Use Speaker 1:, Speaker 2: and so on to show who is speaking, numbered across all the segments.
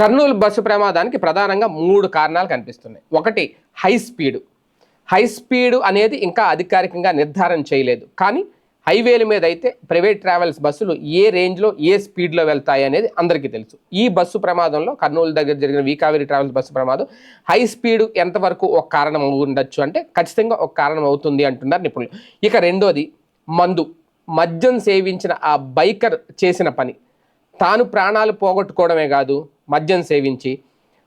Speaker 1: Kurnool bus ప్రమాదానికి ప్రధానంగా మూడు కారణాలు కనిపిస్తున్నాయి. ఒకటి హై స్పీడ్. హై స్పీడ్ అనేది ఇంకా అధికారికంగా నిర్ధారణ చేయలేదు. కానీ హైవేల మీద అయితే ప్రైవేట్ ట్రావెల్స్ బస్సులు ఏ రేంజ్లో ఏ స్పీడ్లో వెళ్తాయి అనేది అందరికీ తెలుసు. ఈ బస్సు ప్రమాదంలో కర్నూలు దగ్గర జరిగిన వీకావేరి ట్రావెల్స్ బస్సు ప్రమాదం హై స్పీడ్ ఎంతవరకు ఒక కారణం ఉండొచ్చు అంటే ఖచ్చితంగా ఒక కారణం అవుతుంది అంటున్నారు నిపుణులు. ఇక రెండోది మందు. మద్యం సేవించిన ఆ బైకర్ చేసిన పని. తాను ప్రాణాలు పోగొట్టుకోవడమే కాదు మద్యం సేవించి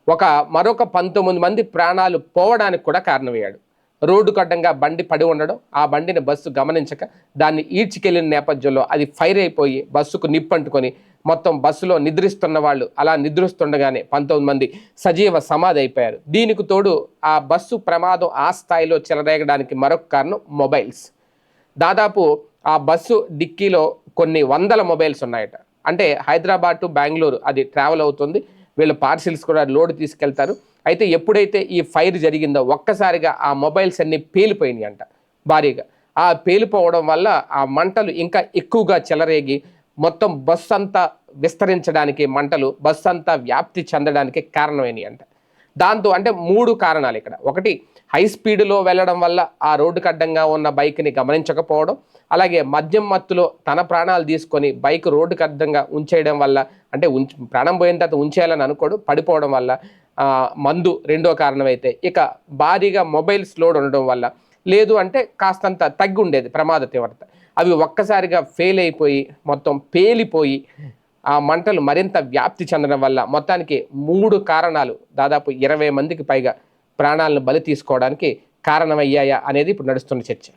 Speaker 1: ఒక మరొక పంతొమ్మిది మంది ప్రాణాలు పోవడానికి కూడా కారణమయ్యాడు. రోడ్డు కడ్డంగా బండి పడి ఉండడం ఆ బండిని బస్సు గమనించక దాన్ని ఈడ్చికెళ్ళిన నేపథ్యంలో అది ఫైర్ అయిపోయి బస్సుకు నిప్పంటుకొని మొత్తం బస్సులో నిద్రిస్తున్న వాళ్ళు అలా నిద్రిస్తుండగానే పంతొమ్మిది మంది సజీవ సమాధి అయిపోయారు. దీనికి తోడు ఆ బస్సు ప్రమాదం ఆ స్థాయిలో చెలరేగడానికి మరొక కారణం మొబైల్స్. దాదాపు ఆ బస్సు డిక్కీలో కొన్ని వందల మొబైల్స్ ఉన్నాయట. అంటే హైదరాబాద్ టు బెంగళూరు అది ట్రావెల్ అవుతుంది. వీళ్ళు పార్సిల్స్ కూడా లోడ్ తీసుకెళ్తారు. అయితే ఎప్పుడైతే ఈ ఫైర్ జరిగిందో ఒక్కసారిగా ఆ మొబైల్స్ అన్ని పేలిపోయినాయి అంట. భారీగా. ఆ పేలిపోవడం వల్ల ఆ మంటలు ఇంకా ఎక్కువగా చెలరేగి మొత్తం బస్సు అంతా విస్తరించడానికి మంటలు బస్సు అంతా వ్యాప్తి చెందడానికి కారణమైనవి అంట. దాంతో అంటే మూడు కారణాలు ఇక్కడ. ఒకటి హై స్పీడ్లో వెళ్ళడం వల్ల ఆ రోడ్డుకు అడ్డంగా ఉన్న బైక్ని గమనించకపోవడం. అలాగే మద్యం మత్తులో తన ప్రాణాలు తీసుకొని బైక్ రోడ్డుకు అర్థంగా ఉంచేయడం వల్ల అంటే ఉంచి ప్రాణం పోయిన తర్వాత ఉంచేయాలని అనుకోడు పడిపోవడం వల్ల మందు రెండో కారణం అయితే ఇక భారీగా మొబైల్స్ లోడ్ ఉండడం వల్ల. లేదు అంటే కాస్తంత తగ్గి ఉండేది ప్రమాద తీవ్రత. అవి ఒక్కసారిగా ఫెయిల్ అయిపోయి మొత్తం పేలిపోయి ఆ మంటలు మరింత వ్యాప్తి చెందడం వల్ల మొత్తానికి మూడు కారణాలు దాదాపు ఇరవై మందికి పైగా ప్రాణాలను బలి తీసుకోవడానికి కారణమయ్యాయా అనేది ఇప్పుడు నడుస్తున్న చర్చ.